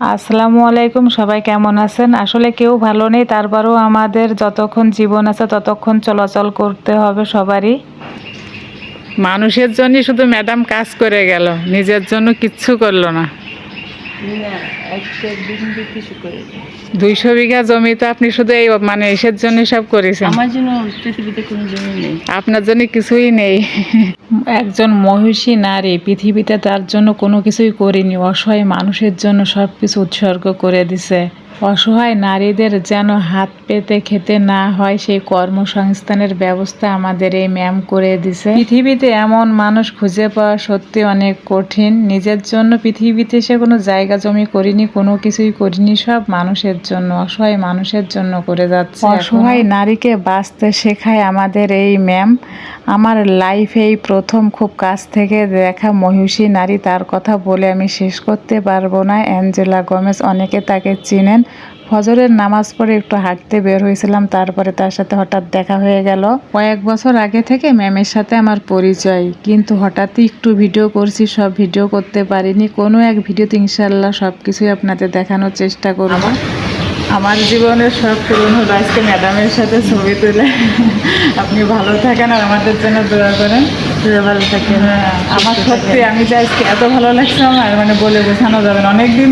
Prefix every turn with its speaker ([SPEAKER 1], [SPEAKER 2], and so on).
[SPEAKER 1] আসসালামু আলাইকুম, সবাই কেমন আছেন? আসলে কেউ ভালো নেই, তারপরেও আমাদের যতক্ষণ জীবন আছে ততক্ষণ চলাচল করতে হবে সবারই। মানুষের জন্য শুধু ম্যাডাম কাজ করে গেল, নিজের জন্য কিচ্ছু করল না। দুইশো বিঘা জমি তো আপনি শুধু এই মানে এসের জন্য সব করেছেন।
[SPEAKER 2] আমার জন্য পৃথিবীতে কোনো জমি নেই।
[SPEAKER 1] আপনার জন্য কিছুই নেই। একজন মহিষী নারী পৃথিবীতে তার জন্য কোনো কিছুই করিনি অসহায় মানুষের জন্য সব কিছু উৎসর্গ করে দিছে। অসহায় নারীদের যেন হাত পেতে খেতে না হয়, সেই কর্মসংস্থানের ব্যবস্থা আমাদের এই ম্যাম করে দিছে। পৃথিবীতে এমন মানুষ খুঁজে পাওয়া সত্যি অনেক কঠিন। নিজের জন্য পৃথিবীতে সে কোনো জায়গা জমি করিনি, কোনো কিছুই করিনি, সব মানুষের জন্য, অসহায় মানুষের জন্য করে যাচ্ছে অসহায় নারীকে বাঁচতে শেখায় আমাদের এই ম্যাম। আমার লাইফে এই প্রথম খুব কাছ থেকে দেখা মহিষী নারী, তার কথা বলে আমি শেষ করতে পারব না। অ্যাঞ্জেলা গমেজ অনেকে তাকে চিনেন। ফজরের নামাজ পড়ে একটু হাঁটতে বের হয়েছিলাম তারপরে তার সাথে হঠাৎ দেখা হয়ে গেল। কয়েক বছর আগে থেকে ম্যামের সাথে আমার পরিচয় কিন্তু হঠাৎই একটু ভিডিও করছি সব ভিডিও করতে পারিনি। কোনো এক ভিডিওতে ইনশাল্লাহ সব কিছুই আপনাদের দেখানোর চেষ্টা করব। আমার জীবনের সব পূরণ হলো আজকে ম্যাডামের সাথে ছবি তুলে। আপনি ভালো থাকেন আর আমাদের জন্য দোয়া করেন।
[SPEAKER 2] ভালো থাকেন।
[SPEAKER 1] হ্যাঁ, আমার সত্যি আমি যে আজকে এত ভালো লাগছে আমার মানে বলে বোঝানো যাবে না। অনেকদিন